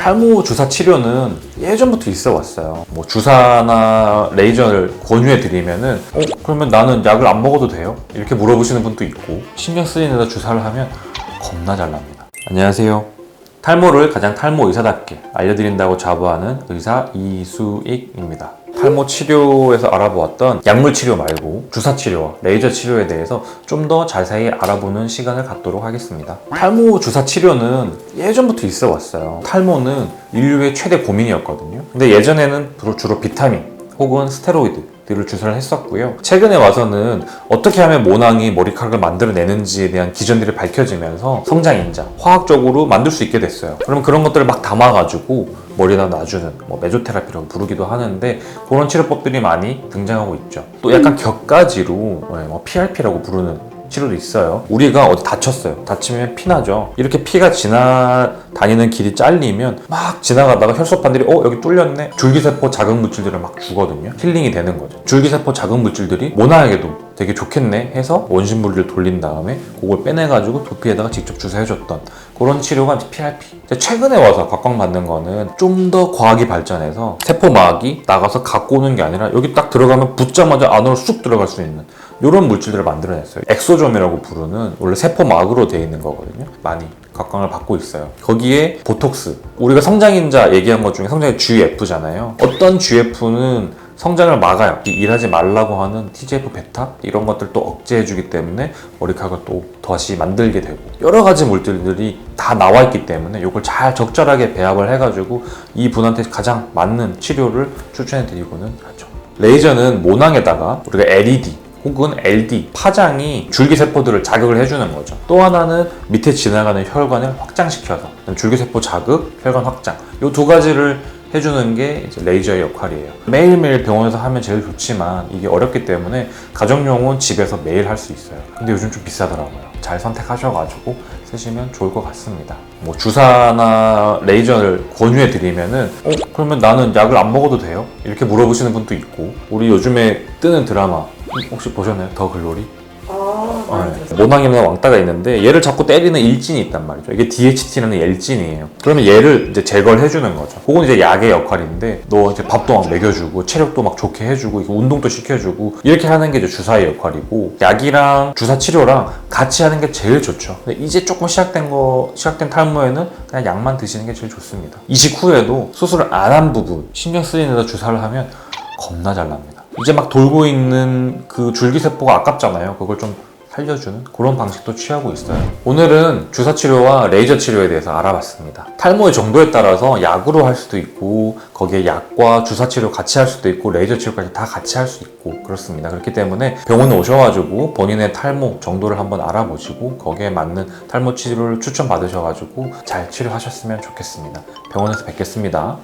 탈모 주사 치료는 예전부터 있어 왔어요. 뭐 주사나 레이저를 권유해 드리면은 어 그러면 나는 약을 안 먹어도 돼요? 이렇게 물어보시는 분도 있고 신경 쓰이는 데다 주사를 하면 겁나 잘 납니다. 안녕하세요. 탈모를 가장 탈모 의사답게 알려드린다고 자부하는 의사 이수익입니다. 탈모 치료에서 알아보았던 약물 치료 말고 주사 치료와 레이저 치료에 대해서 좀 더 자세히 알아보는 시간을 갖도록 하겠습니다. 탈모 주사 치료는 예전부터 있어 왔어요. 탈모는 인류의 최대 고민이었거든요. 근데 예전에는 주로, 비타민 혹은 스테로이드 들을 주사를 했었고요. 최근에 와서는 어떻게 하면 모낭이 머리카락을 만들어내는지에 대한 기전들이 밝혀지면서 성장인자, 화학적으로 만들 수 있게 됐어요. 그러면 그런 것들을 막 담아가지고 머리에다 놔주는 뭐 메조테라피라고 부르기도 하는데 그런 치료법들이 많이 등장하고 있죠. 또 약간 격가지로 네, 뭐 PRP라고 부르는 치료도 있어요. 우리가 어디 다쳤어요. 다치면 피나죠. 이렇게 피가 지나다니는 길이 잘리면 막 지나가다가 혈소판들이 어 여기 뚫렸네. 줄기세포 자극 물질들을 막 주거든요. 힐링이 되는 거죠. 줄기세포 자극 물질들이 모낭에게도 되게 좋겠네 해서 원심물을 돌린 다음에 그걸 빼내가지고 두피에다가 직접 주사해줬던 그런 치료가 PRP. 최근에 와서 각광받는 거는 좀 더 과학이 발전해서 세포막이 나가서 갖고 오는 게 아니라 여기 딱 들어가면 붙자마자 안으로 쑥 들어갈 수 있는 이런 물질들을 만들어냈어요. 엑소점이라고 부르는 원래 세포막으로 되어 있는 거거든요. 많이 각광을 받고 있어요. 거기에 보톡스. 우리가 성장인자 얘기한 것 중에 성장의 GF잖아요. 어떤 GF는 성장을 막아요. 이 일하지 말라고 하는 TGF 베타 이런 것들 또 억제해주기 때문에 머리카락을 또 다시 만들게 되고 여러 가지 물질들이 다 나와 있기 때문에 이걸 잘 적절하게 배합을 해가지고 이 분한테 가장 맞는 치료를 추천해드리고는 하죠. 레이저는 모낭에다가 우리가 LED 혹은 LD 파장이 줄기세포들을 자극을 해주는 거죠. 또 하나는 밑에 지나가는 혈관을 확장시켜서 줄기세포 자극, 혈관 확장 이 두 가지를 해주는 게 이제 레이저의 역할이에요. 매일매일 병원에서 하면 제일 좋지만 이게 어렵기 때문에 가정용은 집에서 매일 할 수 있어요. 근데 요즘 좀 비싸더라고요. 잘 선택하셔가지고 쓰시면 좋을 것 같습니다. 뭐 주사나 레이저를 권유해 드리면은 어 그러면 나는 약을 안 먹어도 돼요? 이렇게 물어보시는 분도 있고 우리 요즘에 뜨는 드라마 혹시 보셨나요? 더 글로리? 아, 네. 모낭이나 왕따가 있는데 얘를 자꾸 때리는 일진이 있단 말이죠. 이게 DHT라는 일진이에요. 그러면 얘를 이제 제거를 해주는 거죠. 그건 이제 약의 역할인데 너 이제 밥도 막 먹여주고 체력도 막 좋게 해주고 운동도 시켜주고 이렇게 하는 게 이제 주사의 역할이고 약이랑 주사 치료랑 같이 하는 게 제일 좋죠. 이제 조금 시작된 거 시작된 탈모에는 그냥 약만 드시는 게 제일 좋습니다. 이식 후에도 수술을 안 한 부분 신경 쓰이는 데다 주사를 하면 겁나 잘 납니다. 이제 막 돌고 있는 그 줄기세포가 아깝잖아요. 그걸 좀 살려주는 그런 방식도 취하고 있어요. 오늘은 주사 치료와 레이저 치료에 대해서 알아봤습니다. 탈모의 정도에 따라서 약으로 할 수도 있고 거기에 약과 주사 치료 같이 할 수도 있고 레이저 치료까지 다 같이 할 수 있고 그렇습니다. 그렇기 때문에 병원에 오셔가지고 본인의 탈모 정도를 한번 알아보시고 거기에 맞는 탈모 치료를 추천 받으셔가지고 잘 치료하셨으면 좋겠습니다. 병원에서 뵙겠습니다.